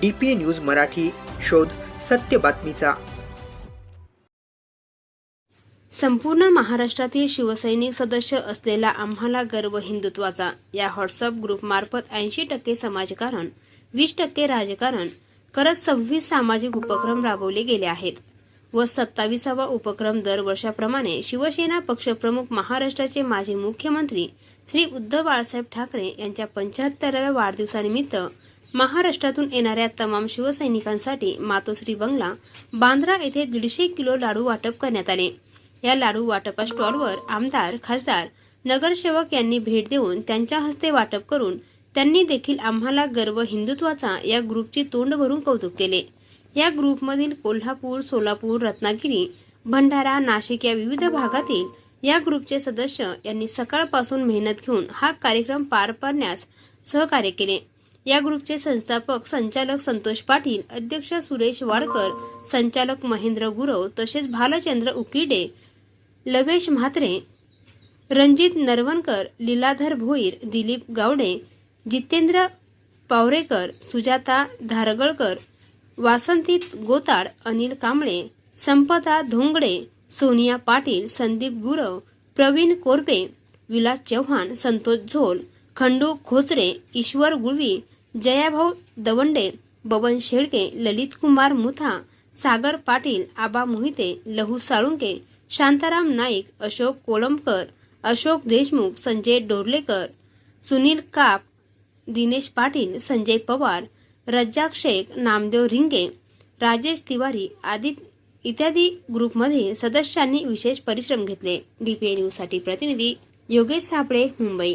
D P news Marathi शोध सत्य बातमीचा. संपूर्ण महाराष्ट्रातील शिवसैनिक सदस्य असलेला आम्हाला गर्व हिंदुत्वाचा. या व्हॉट्सअप ग्रुपमार्फत ऐंशी टक्के समाजकारण वीस टक्के राजकारण करत सव्वीस सामाजिक उपक्रम राबवले गेले आहेत. व सत्तावीसावा उपक्रम दरवर्षाप्रमाणे शिवसेना पक्षप्रमुख महाराष्ट्राचे माजी मुख्यमंत्री श्री उद्धव बाळासाहेब ठाकरे यांच्या पंच्याहत्तराव्या वाढदिवसानिमित्त महाराष्ट्रातून येणाऱ्या तमाम शिवसैनिकांसाठी मातोश्री बंगला बांद्रा येथे दीडशे किलो लाडू वाटप करण्यात आले. या लाडू वाटपा स्टॉलवर आमदार खासदार नगरसेवक यांनी भेट देऊन त्यांच्या हस्ते वाटप करून त्यांनी देखील आम्हाला गर्व हिंदुत्वाचा या ग्रुपची तोंड भरून कौतुक केले. या ग्रुपमधील कोल्हापूर सोलापूर रत्नागिरी भंडारा नाशिक या विविध भागातील या ग्रुपचे सदस्य यांनी सकाळपासून मेहनत घेऊन हा कार्यक्रम पार पाडण्यास सहकार्य केले. या ग्रुपचे संस्थापक संचालक संतोष पाटील अध्यक्ष सुरेश वाडकर संचालक महेंद्र गुरव तसेच भालचंद्र उकिडे लवेश म्हात्रे रणजित नरवणकर लीलाधर भोईर दिलीप गावडे जितेंद्र पावरेकर सुजाता धारगळकर वासंती गोताड अनिल कांबळे संपदा धोंगडे सोनिया पाटील संदीप गुरव प्रवीण कोरपे विलास चव्हाण संतोष झोल खंडू खोचरे ईश्वर गुळवी जयाभाऊ दवंडे बबन शेळके ललित कुमार मुथा सागर पाटील आबा मोहिते लहू साळुंके शांताराम नाईक अशोक कोळंबकर अशोक देशमुख संजय डोरलेकर सुनील काप दिनेश पाटील संजय पवार रज्जाक शेख नामदेव रिंगे राजेश तिवारी आदी इत्यादी ग्रुपमध्ये सदस्यांनी विशेष परिश्रम घेतले. डीपीए न्यूजसाठी प्रतिनिधी योगेश सापळे मुंबई.